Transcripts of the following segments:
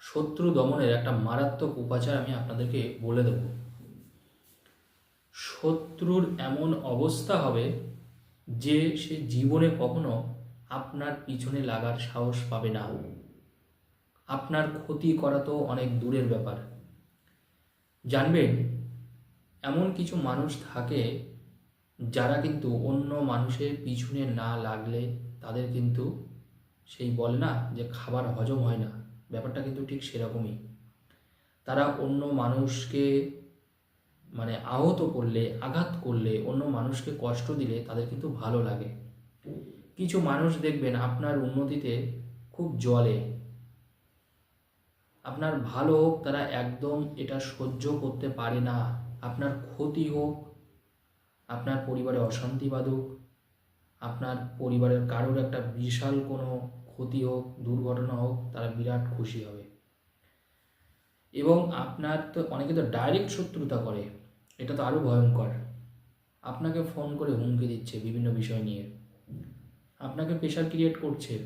শত্রু দমনের একটা মারাত্মক উপাচার আমি আপনাদেরকে বলে দেব। শত্রুর এমন অবস্থা হবে যে সে জীবনে কখনো আপনার পিছনে লাগার সাহস পাবে না। আপনার ক্ষতি করা তো অনেক দূরের ব্যাপার। জানবেন, এমন কিছু মানুষ থাকে যারা কিন্তু অন্য মানুষের পিছনে না লাগলে তাদের কিন্তু সেই বলে না যে খাবার হজম হয় না। ব্যাপারটা কিন্তু ঠিক সেরকমই। তারা অন্য মানুষকে মানে আহত করলে, আঘাত করলে, অন্য মানুষকে কষ্ট দিলে তাদের কিন্তু ভালো লাগে। কিছু মানুষ দেখবেন আপনার উন্নতিতে খুব জলে। আপনার ভালো হোক, তারা একদম এটা সহ্য করতে পারে না। আপনার ক্ষতি হোক, আপনার পরিবারে অশান্তি বাঁধুক, আপনার পরিবারের কারোর একটা বিশাল কোনো ক্ষতি হোক, দুর্ঘটনা হোক, তারা বিরাট খুশি হবে। এবং আপনার তো অনেকে তো ডাইরেক্ট শত্রুতা করে, এটা তো আরও ভয়ঙ্কর। আপনাকে ফোন করে হুমকি দিচ্ছে বিভিন্ন বিষয় নিয়ে। আপনাকে প্রেশার ক্রিয়েট করছে,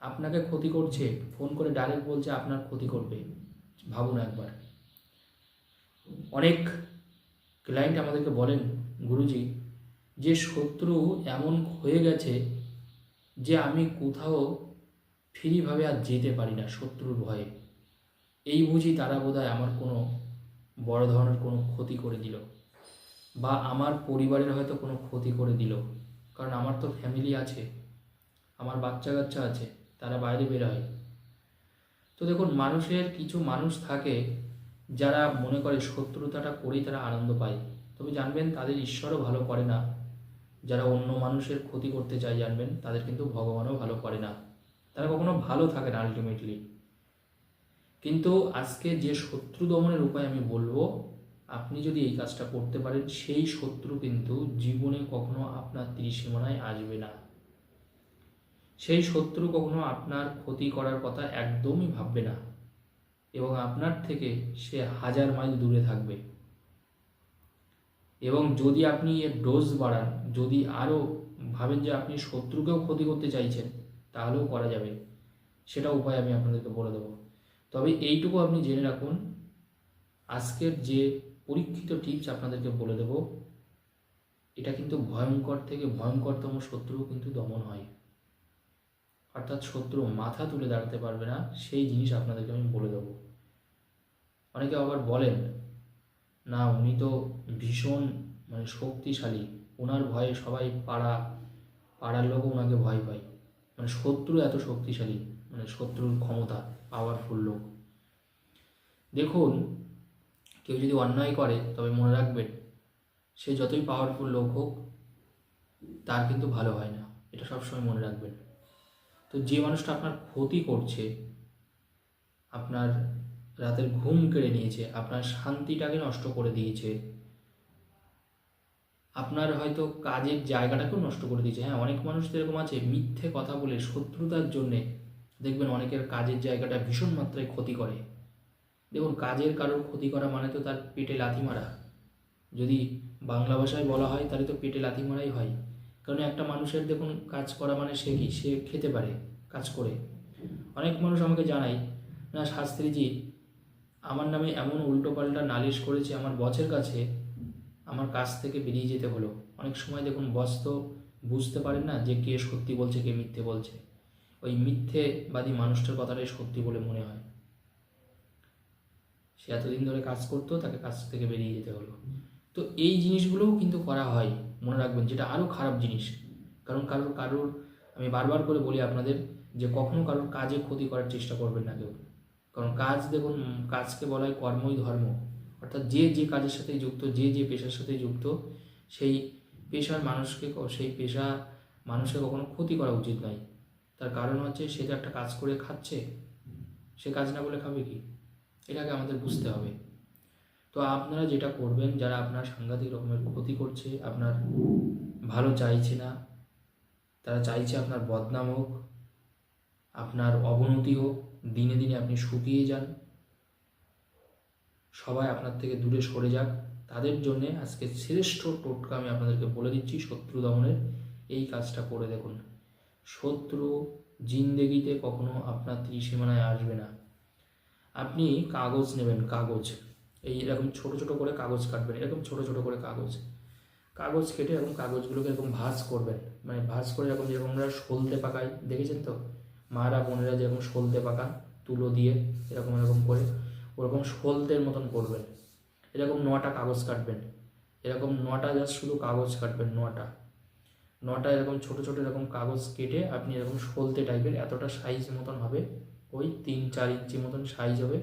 আপনাকে ক্ষতি করছে ফোন করে ডাইরেক্ট বলছে আপনার ক্ষতি করবে, ভাবুন একবার। অনেক ক্লায়েন্ট আমাদেরকে বলেন, গুরুজি, যে শত্রু এমন হয়ে গেছে যে আমি কোথাও ফ্রিভাবে আর যেতে পারি না শত্রুর ভয়ে। এই বুঝি তারা বোধহয় আমার কোনো বড় ধরনের কোনো ক্ষতি করে দিল বা আমার পরিবারের হয়তো কোনো ক্ষতি করে দিল। কারণ আমার তো ফ্যামিলি আছে, আমার বাচ্চা কাচ্চা আছে, তারা বাইরে বেরোয় তো দেখুন, মানুষের কিছু মানুষ থাকে যারা মনে করে শত্রুতাটা করেই তারা আনন্দ পায়। তবে জানবেন, তাদের ঈশ্বরও ভালো করে না। যারা অন্য মানুষের ক্ষতি করতে চায় জানবেন, তাদের কিন্তু ভগবানও ভালো করে না। তারা কখনো ভালো থাকে না আলটিমেটলি কিন্তু আজকে যে শত্রু দমনের উপায় আমি বলব, আপনি যদি এই কাজটা করতে পারেন, সেই শত্রু কিন্তু জীবনে কখনো আপনার ত্রিসীমানায় আসবে না। সেই শত্রু কখনো আপনার ক্ষতি করার কথা একদমই ভাববে না। এবং আপনার থেকে সে হাজার মাইল দূরে থাকবে। এবং যদি আপনি এর ডোজ বাড়ান যদি আরও ভাবেন যে আপনি শত্রুকেও ক্ষতি করতে চাইছেন, তাহলেও করা যাবে। সেটা উপায় আমি আপনাদেরকে বলে দেবো। তবে এইটুকু আপনি জেনে রাখুন, আজকের যে পরীক্ষিত টিপস আপনাদেরকে বলে দেব, এটা কিন্তু ভয়ঙ্কর থেকে ভয়ঙ্করতম শত্রু কিন্তু দমন হয়। অর্থাৎ শত্রু মাথা তুলে দাঁড়াতে পারবে না, সেই জিনিস আপনাদেরকে আমি বলে দেবো। অনেকে আবার বলেন, না, উনি তো ভীষণ মানে শক্তিশালী। ওনার ভয়ে সবাই পাড়া, পাড়ার লোকও ওনাকে ভয় পায়। মানে শত্রু এত শক্তিশালী মানে শত্রুর ক্ষমতা পাওয়ারফুল লোক। দেখুন, কেউ যদি অন্যায় করে, তবে মনে রাখবেন, সে যতই পাওয়ারফুল লোক হোক, তার কিন্তু ভালো হয় না। এটা সবসময় মনে রাখবেন। তো যে মানুষটা আপনার ক্ষতি করছে, আপনার রাতের ঘুম কেড়ে নিয়েছে, আপনার শান্তিটাকে নষ্ট করে দিয়েছে আপনার হয়তো কাজের জায়গাটাকেও নষ্ট করে দিয়েছে। হ্যাঁ অনেক মানুষ এরকম আছে, মিথ্যে কথা বলে শত্রুতার জন্যে দেখবেন অনেকের কাজের জায়গাটা ভীষণ মাত্রায় ক্ষতি করে। দেখুন, কাজের কারোর ক্ষতি করা মানে তো তার পেটে লাথি মারা। যদি বাংলা ভাষায় বলা হয়, তাহলে তো পেটে লাথি মারাই হয়। কারণ একটা মানুষের দেখুন, কাজ করা মানে সে কি? সে খেতে পারে, কাজ করে। অনেক মানুষ আমাকে জানায়, না শাস্ত্রীজি, আমার নামে এমন উল্টোপাল্টা নালিশ করেছে আমার বসের কাছে আমার কাছ থেকে বেরিয়ে যেতে হলো। অনেক সময় দেখুন বস তো বুঝতে পারেন না যে কে সত্যি বলছে, কে মিথ্যে বলছে। ওই মিথ্যেবাদী মানুষটার কথাটাই সত্যি বলে মনে হয়। সে এতদিন ধরে কাজ করতো, তাকে কাজ থেকে বেরিয়ে যেতে হলো। তো এই জিনিসগুলোও কিন্তু করা হয়, মনে রাখবেন, যেটা আরও খারাপ জিনিস। কারণ কারোর কারোর, আমি বারবার করে বলি আপনাদের যে কখনো কারোর কাজে ক্ষতি করার চেষ্টা করবেন না কেউ। কারণ কাজ দেখুন, কাজকে বলা হয় কর্মই ধর্ম। অর্থাৎ যে যে কাজের সাথে যুক্ত, যে যে পেশার সাথে যুক্ত, সেই পেশার মানুষকে সেই পেশা মানুষকে কখনো ক্ষতি করা উচিত নয়। তার কারণ হচ্ছে সে তো একটা কাজ করে খাচ্ছে। সে কাজ না বলে খাবে কি? এটাকে আমাদের বুঝতে হবে। তো আপনারা যেটা করবেন, যারা আপনার সাংঘাতিক রকমের ক্ষতি করছে, আপনার ভালো চাইছে না, তারা চাইছে আপনার বদনাম হোক, আপনার অবনতি হোক, দিনে দিনে আপনি শুকিয়ে যান। সবাই আপনার থেকে দূরে সরে যাক। তাদের জন্যে আজকে শ্রেষ্ঠ টোটকা আমি আপনাদেরকে বলে দিচ্ছি শত্রু দমনের। এই কাজটা করে দেখুন। শত্রু জিন্দেগিতে কখনো আপনার ত্রিসীমানায় আসবে না। আপনি কাগজ নেবেন, কাগজ। এই এরকম ছোট ছোট করে কাগজ কাটবেন, এরকম ছোট ছোট করে কাগজ। কাগজ কেটে এরকম কাগজগুলোকে এরকম ভাঁজ করবেন। মানে ভাঁজ করে এরকম যেরকম আমরা সলতে পাকাই, দেখেছেন তো? মারা বোনেরা যেরকম সলতে পাকান, তুলো দিয়ে এরকম এরকম করে। ওরকম সলতের মতন করবেন। এরকম নটা কাগজ কাটবেন। এরকম নটা জাস্ট শুধু কাগজ কাটবেন, নটা। নটা এরকম ছোট ছোট এরকম কাগজ কেটে আপনি এরকম সলতে টাইপের এতটা সাইজ মতন হবে, ওই তিন চার ইঞ্চি মতন সাইজ হবে।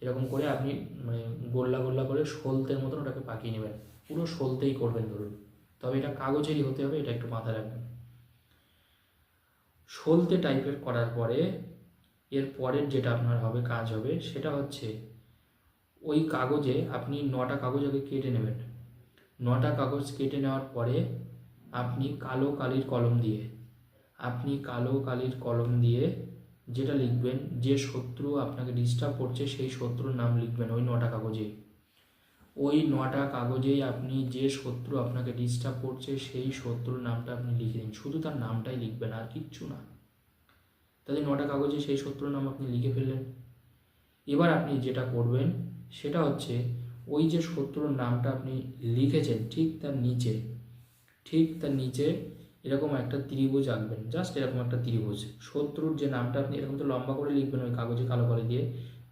এরকম করে আপনি মানে গোল্লা গোল্লা করে সলতের মতন ওটাকে পাকিয়ে নেবেন। পুরো সলতেই করবেন ধরুন। তবে এটা কাগজেরই হতে হবে, এটা একটু মাথায় রাখবেন। সলতে টাইপের করার পরে এর পরের যেটা আপনার হবে, কাজ হবে, সেটা হচ্ছে ওই কাগজে আপনি নটা কাগজ আগে কেটে নেবেন। নটা কাগজ কেটে নেওয়ার পরে আপনি কালো কালির কলম দিয়ে, আপনি কালো কালির কলম দিয়ে যেটা লিখবেন, যে শত্রু আপনাকে ডিস্টার্ব করছে, সেই শত্রুর নাম লিখবেন ওই নটা কাগজে। ওই নটা কাগজেই আপনি যে শত্রু আপনাকে ডিস্টার্ব করছে, সেই শত্রুর নামটা আপনি লিখে দিন। শুধু তার নামটাই লিখবেন, আর কিচ্ছু না। তাদের নটা কাগজে সেই শত্রুর নাম আপনি লিখে ফেললেন। এবার আপনি যেটা করবেন, সেটা হচ্ছে ওই যে শত্রুর নামটা আপনি লিখেছেন ঠিক তার নিচে, ঠিক তার নিচে এরকম একটা ত্রিভুজ আঁকবেন জাস্ট এরকম একটা ত্রিভুজ। শত্রুর যে নামটা আপনি, এরকম তো লম্বা করে লিখবেন ওই কাগজে কালো কালি দিয়ে,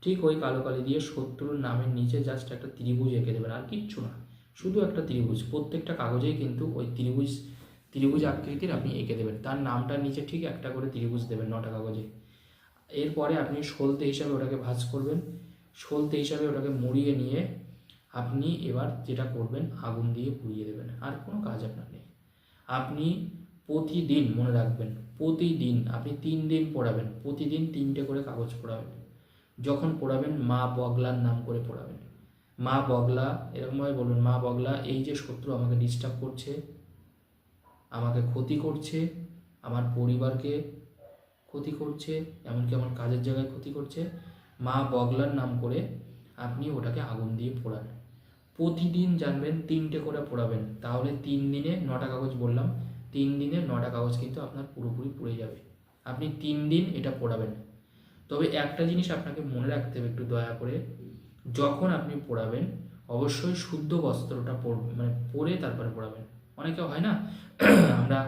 ঠিক ওই কালো কালি দিয়ে শত্রুর নামের নিচে জাস্ট একটা ত্রিভুজ এঁকে দেবেন, আর কিচ্ছু না। শুধু একটা ত্রিভুজ, প্রত্যেকটা কাগজেই কিন্তু ওই ত্রিভুজ ত্রিভুজ আকৃতির আপনি এঁকে দেবেন। তার নামটার নিচে ঠিক একটা করে ত্রিভুজ দেবেন নটা কাগজে। এরপরে আপনি সলতে হিসাবে ওটাকে ভাঁজ করবেন। সলতে হিসাবে ওটাকে মুড়িয়ে নিয়ে আপনি এবার যেটা করবেন, আগুন দিয়ে পুড়িয়ে দেবেন। আর কোনো কাজ আপনার নেই। আপনি প্রতিদিন, মনে রাখবেন, প্রতিদিন আপনি তিন দিন পড়াবেন। প্রতিদিন তিনটে করে কাগজ পড়াবেন। যখন পড়াবেন, মা বগলার নাম করে পড়াবেন। মা বগলা, এরকমভাবে বলবেন, মা বগলা, এই যে শত্রু আমাকে ডিস্টার্ব করছে আমাকে ক্ষতি করছে, আমার পরিবারকে ক্ষতি করছে, এমনকি আমার কাজের জায়গায় ক্ষতি করছে। মা বগলার নাম করে আপনি ওটাকে আগুন দিয়ে পোড়ান। প্রতিদিন জানবেন, তিনটে করে পোড়াবেন। তাহলে তিন দিনে নটা কাগজ বললাম, তিন দিনে নটা কাগজ কিন্তু আপনার পুরোপুরি পুড়ে যাবে। আপনি তিন দিন এটা পোড়াবেন। তবে একটা জিনিস আপনাকে মনে রাখতে হবে একটু দয়া করে, যখন আপনি পোড়াবেন, অবশ্যই শুদ্ধ বস্ত্রটা মানে পরে তারপরে পোড়াবেন। অনেকে হয় না? আমরা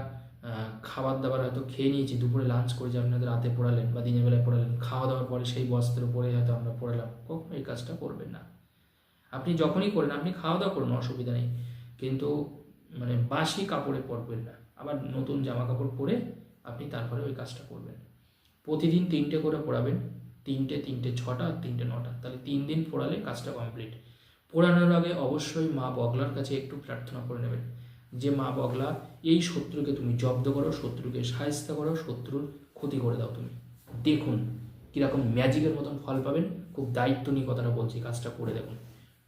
খাবার দাবার হয়তো খেয়ে নিয়েছি, দুপুরে লাঞ্চ করেছি আপনাদের রাতে পড়ালেন বা দিনের বেলায় পড়ালেন খাওয়া দাওয়ার পরে সেই বস্ত্র পরে হয়তো আমরা পড়ালাম, কখনো এই কাজটা করবেন না। আপনি যখনই করেন, আপনি খাওয়া দাওয়া করুন, অসুবিধা নেই। কিন্তু মানে বাসি কাপড়ে পরবেন না। আবার নতুন জামা কাপড় পরে আপনি তারপরে ওই কাজটা করবেন। প্রতিদিন তিনটে করে পড়াবেন, তিনটে তিনটে ছটা আর তিনটে নটা। তাহলে তিন দিন পড়ালে কাজটা কমপ্লিট পড়ানোর আগে অবশ্যই মা বগলার কাছে একটু প্রার্থনা করে নেবেন। যে মা বগলা, এই শত্রুকে তুমি জব্দ করো, শত্রুকে সাহস্তা করো, শত্রুর ক্ষতি করে দাও তুমি। দেখুন কীরকম ম্যাজিকের মতন ফল পাবেন, খুব দায়িত্ব নিয়ে কথাটা বলছি কাজটা করে দেখুন।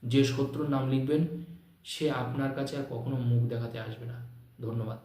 যে শত্রুর নাম লিখবেন, সে আপনার কাছে আর কখনো মুখ দেখাতে আসবে না। ধন্যবাদ।